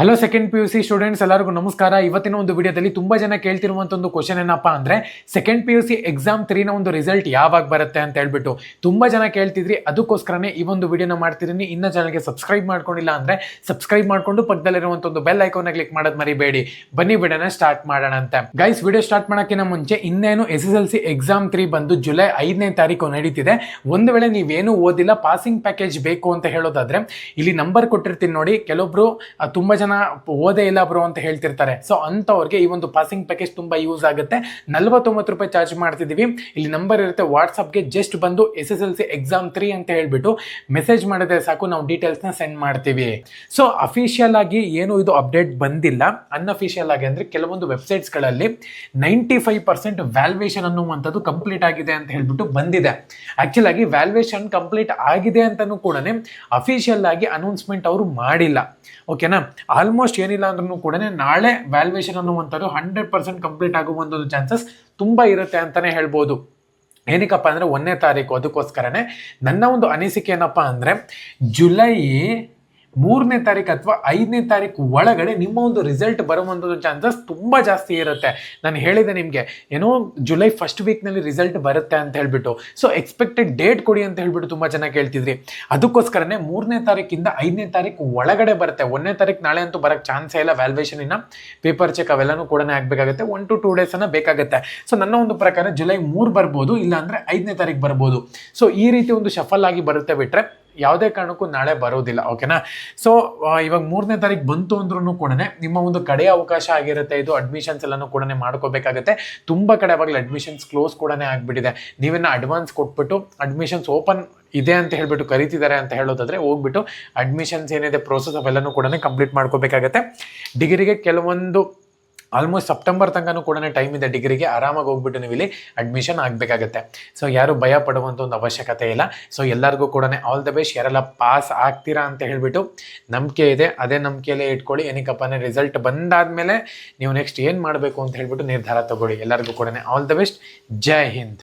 Hello second P U C students ಎಲ್ಲರಿಗೂ ನಮಸ್ಕಾರ. ಇವತ್ತಿನ ಒಂದು ವಿಡಿಯೋದಲ್ಲಿ ತುಂಬಾ ಜನ ಕೇಳ್ತಿರುವಂತ ಒಂದು ಕ್ವಶನ್ ಏನಪ್ಪ ಅಂದ್ರೆ second P U C exam ತ್ರೀನ ಒಂದು ರಿಸಲ್ಟ್ ಯಾವಾಗ ಬರುತ್ತೆ ಅಂತ ಹೇಳ್ಬಿಟ್ಟು. ತುಂಬಾ ಜನ ಕೇಳ್ತಿದ್ರಿ, ಅದಕ್ಕೋಸ್ಕರನೇ ಈ ಒಂದು ವಿಡಿಯೋನ ಮಾಡ್ತಿದ್ದೀನಿ. ಇನ್ನ ಚಾನಲ್ಗೆ ಸಬ್ಸ್ಕ್ರೈಬ್ ಮಾಡ್ಕೊಂಡಿಲ್ಲ ಅಂದ್ರೆ ಸಬ್ಸ್ಕ್ರೈಬ್ ಮಾಡ್ಕೊಂಡು ಪಕ್ಕದಲ್ಲಿರುವಂತ ಒಂದು ಬೆಲ್ ಐಕಾನ್ ಕ್ಲಿಕ್ ಮಾಡೋದು ಮರಿಬೇಡಿ. ಬನ್ನಿ ವಿಡಿಯೋನ ಸ್ಟಾರ್ಟ್ ಮಾಡೋಣ ಅಂತ. ಗೈಸ್ ವಿಡಿಯೋ ಸ್ಟಾರ್ಟ್ ಮಾಡೋಕ್ಕಿಂತ ಮುಂಚೆ, ಇನ್ನೇನು S S L C exam three ಬಂದು ಜುಲೈ ಐದನೇ ತಾರೀಕು ನಡೀತಿದೆ. ಒಂದು ವೇಳೆ ನೀವೇನು ಓದಿಲ್ಲ ಪಾಸಿಂಗ್ ಪ್ಯಾಕೇಜ್ ಬೇಕು ಅಂತ ಹೇಳೋದಾದ್ರೆ, ಇಲ್ಲಿ ನಂಬರ್ ಕೊಟ್ಟಿರ್ತೀನಿ ನೋಡಿ. ಕೆಲವೊಬ್ರು ತುಂಬಾ ಜನ ಓದೇ ಇಲ್ಲ ಬ್ರೋ ಅಂತ ಹೇಳ್ತಿರ್ತಾರೆ. ಸೊ ಅಂಥವ್ರಿಗೆ ಈ ಒಂದು ಪಾಸಿಂಗ್ ಪ್ಯಾಕೇಜ್ ತುಂಬಾ ಯೂಸ್ ಆಗುತ್ತೆ. ನಲ್ವತ್ತೊಂಬತ್ತು ರೂಪಾಯಿ ಚಾರ್ಜ್ ಮಾಡ್ತಿದೀವಿ ಇಲ್ಲಿ ನಂಬರ್ ಇರುತ್ತೆ ವಾಟ್ಸಪ್ಗೆ ಜಸ್ಟ್ ಬಂದು S S L C exam three ಅಂತ ಹೇಳ್ಬಿಟ್ಟು ಮೆಸೇಜ್ ಮಾಡಿದ್ರೆ ಸಾಕು, ನಾವು ಡೀಟೇಲ್ಸ್ನ ಸೆಂಡ್ ಮಾಡ್ತೀವಿ. ಸೊ ಅಫಿಷಿಯಲ್ ಆಗಿ ಏನು ಇದು ಅಪ್ಡೇಟ್ ಬಂದಿಲ್ಲ. ಅನ್ಅಫಿಷಿಯಲ್ ಆಗಿ ಅಂದರೆ ಕೆಲವೊಂದು ವೆಬ್ಸೈಟ್ಸ್ಗಳಲ್ಲಿ ನೈಂಟಿ ಫೈವ್ ಪರ್ಸೆಂಟ್ ವ್ಯಾಲ್ಯೂಯೇಷನ್ ಅನ್ನುವಂಥದ್ದು ಕಂಪ್ಲೀಟ್ ಆಗಿದೆ ಅಂತ ಹೇಳ್ಬಿಟ್ಟು ಬಂದಿದೆ. ಆಕ್ಚುಲ್ ಆಗಿ ವ್ಯಾಲ್ಯೂಯೇಷನ್ ಕಂಪ್ಲೀಟ್ ಆಗಿದೆ ಅಂತಲೂ ಕೂಡ ಅಫಿಷಿಯಲ್ ಆಗಿ ಅನೌನ್ಸ್ಮೆಂಟ್ ಅವರು ಮಾಡಿಲ್ಲ. ಓಕೆನಾ ಆಲ್ಮೋಸ್ಟ್ ಏನಿಲ್ಲ ಅಂದ್ರೂ ಕೂಡ ನಾಳೆ ವ್ಯಾಲ್ಯೂಯೇಷನ್ ಅನ್ನುವಂಥದ್ದು ಹಂಡ್ರೆಡ್ ಪರ್ಸೆಂಟ್ ಕಂಪ್ಲೀಟ್ ಆಗುವಂಥದ್ದು ಚಾನ್ಸಸ್ ತುಂಬ ಇರುತ್ತೆ ಅಂತಲೇ ಹೇಳ್ಬೋದು. ಏನಕ್ಕಪ್ಪ ಅಂದರೆ ಒಂದನೇ ತಾರೀಕು, ಅದಕ್ಕೋಸ್ಕರನೇ ನನ್ನ ಒಂದು ಅನಿಸಿಕೆ ಏನಪ್ಪ ಅಂದರೆ ಜುಲೈ ಮೂರನೇ ತಾರೀಕು ಅಥವಾ ಐದನೇ ತಾರೀಕು ಒಳಗಡೆ ನಿಮ್ಮ ಒಂದು ರಿಸಲ್ಟ್ ಬರುವಂಥದ್ದು ಚಾನ್ಸಸ್ ತುಂಬ ಜಾಸ್ತಿ ಇರುತ್ತೆ. ನಾನು ಹೇಳಿದೆ ನಿಮಗೆ, ಏನೋ ಜುಲೈ ಫಸ್ಟ್ ವೀಕ್ನಲ್ಲಿ ರಿಸಲ್ಟ್ ಬರುತ್ತೆ ಅಂತ ಹೇಳ್ಬಿಟ್ಟು. ಸೊ ಎಕ್ಸ್ಪೆಕ್ಟೆಡ್ ಡೇಟ್ ಕೊಡಿ ಅಂತ ಹೇಳ್ಬಿಟ್ಟು ತುಂಬ ಚೆನ್ನಾಗಿ ಕೇಳ್ತಿದ್ರಿ. ಅದಕ್ಕೋಸ್ಕರನೇ ಮೂರನೇ ತಾರೀಕಿಂದ ಐದನೇ ತಾರೀಕು ಒಳಗಡೆ ಬರುತ್ತೆ. ಒಂದನೇ ತಾರೀಕು ನಾಳೆ ಅಂತೂ ಬರೋಕ್ಕೆ ಚಾನ್ಸೇ ಇಲ್ಲ ವ್ಯಾಲ್ಯೂಷನ್ ಇನ್ನ. ಪೇಪರ್ ಚೆಕ್ ಅವೆಲ್ಲನೂ ಕೂಡ ಆಗಬೇಕಾಗುತ್ತೆ. ಒನ್ ಟು ಟೂ ಡೇಸನ್ನು ಬೇಕಾಗುತ್ತೆ. ಸೊ ನನ್ನ ಒಂದು ಪ್ರಕಾರ ಜುಲೈ ಮೂರು ಬರ್ಬೋದು ಇಲ್ಲ ಅಂದ್ರೆ ಐದನೇ ತಾರೀಕು ಬರ್ಬೋದು. ಸೊ ಈ ರೀತಿ ಒಂದು ಶಫಲ್ ಆಗಿ ಬರುತ್ತೆ ಬಿಟ್ರೆ ಯಾವುದೇ ಕಾರಣಕ್ಕೂ ನಾಳೆ ಬರೋದಿಲ್ಲ ಓಕೆನಾ ಸೊ ಇವಾಗ ಮೂರನೇ ತಾರೀಕು ಬಂತು ಅಂದ್ರೂ ಕೂಡ ನಿಮ್ಮ ಒಂದು ಕಡೆಯ ಅವಕಾಶ ಆಗಿರುತ್ತೆ, ಇದು ಅಡ್ಮಿಷನ್ಸ್ ಎಲ್ಲನೂ ಕೂಡ ಮಾಡ್ಕೋಬೇಕಾಗುತ್ತೆ. ತುಂಬ ಕಡೆ ಅವಾಗಲೇ ಅಡ್ಮಿಷನ್ಸ್ ಕ್ಲೋಸ್ ಕೂಡ ಆಗಿಬಿಟ್ಟಿದೆ. ನೀವೇನ ಅಡ್ವಾನ್ಸ್ ಕೊಟ್ಬಿಟ್ಟು ಅಡ್ಮಿಷನ್ಸ್ ಓಪನ್ ಇದೆ ಅಂತ ಹೇಳ್ಬಿಟ್ಟು ಕರೀತಿದ್ದಾರೆ ಅಂತ ಹೇಳೋದಾದ್ರೆ ಹೋಗ್ಬಿಟ್ಟು ಅಡ್ಮಿಷನ್ಸ್ ಏನಿದೆ ಪ್ರೋಸೆಸ್ ಅವೆಲ್ಲನೂ ಕೂಡ ಕಂಪ್ಲೀಟ್ ಮಾಡ್ಕೋಬೇಕಾಗತ್ತೆ. ಡಿಗ್ರಿಗೆ ಕೆಲವೊಂದು ಆಲ್ಮೋಸ್ಟ್ ಸೆಪ್ಟೆಂಬರ್ ತನಕನೂ ಕೂಡ ಟೈಮ್ ಇದೆ ಡಿಗ್ರಿಗೆ ಆರಾಮಾಗಿ ಹೋಗ್ಬಿಟ್ಟು ನೀವು ಇಲ್ಲಿ ಅಡ್ಮಿಷನ್ ಆಗಬೇಕಾಗತ್ತೆ. ಸೊ ಯಾರು ಭಯ ಪಡುವಂಥ ಒಂದು ಅವಶ್ಯಕತೆ ಇಲ್ಲ. ಸೊ ಎಲ್ಲರಿಗೂ ಕೂಡ ಆಲ್ ದ ಬೆಸ್ಟ್ ಯಾರೆಲ್ಲ ಪಾಸ್ ಆಗ್ತೀರಾ ಅಂತ ಹೇಳಿಬಿಟ್ಟು ನಂಬಿಕೆ ಇದೆ. ಅದೇ ನಂಬಿಕೆಯಲ್ಲೇ ಇಟ್ಕೊಳ್ಳಿ. ಏನಕ್ಕಪ್ಪ ಅಂದರೆ ರಿಸಲ್ಟ್ ಬಂದಾದಮೇಲೆ ನೀವು ನೆಕ್ಸ್ಟ್ ಏನು ಮಾಡಬೇಕು ಅಂತ ಹೇಳಿಬಿಟ್ಟು ನಿರ್ಧಾರ ತಗೊಳ್ಳಿ. ಎಲ್ಲರಿಗೂ ಕೂಡ all the best Jai Hind.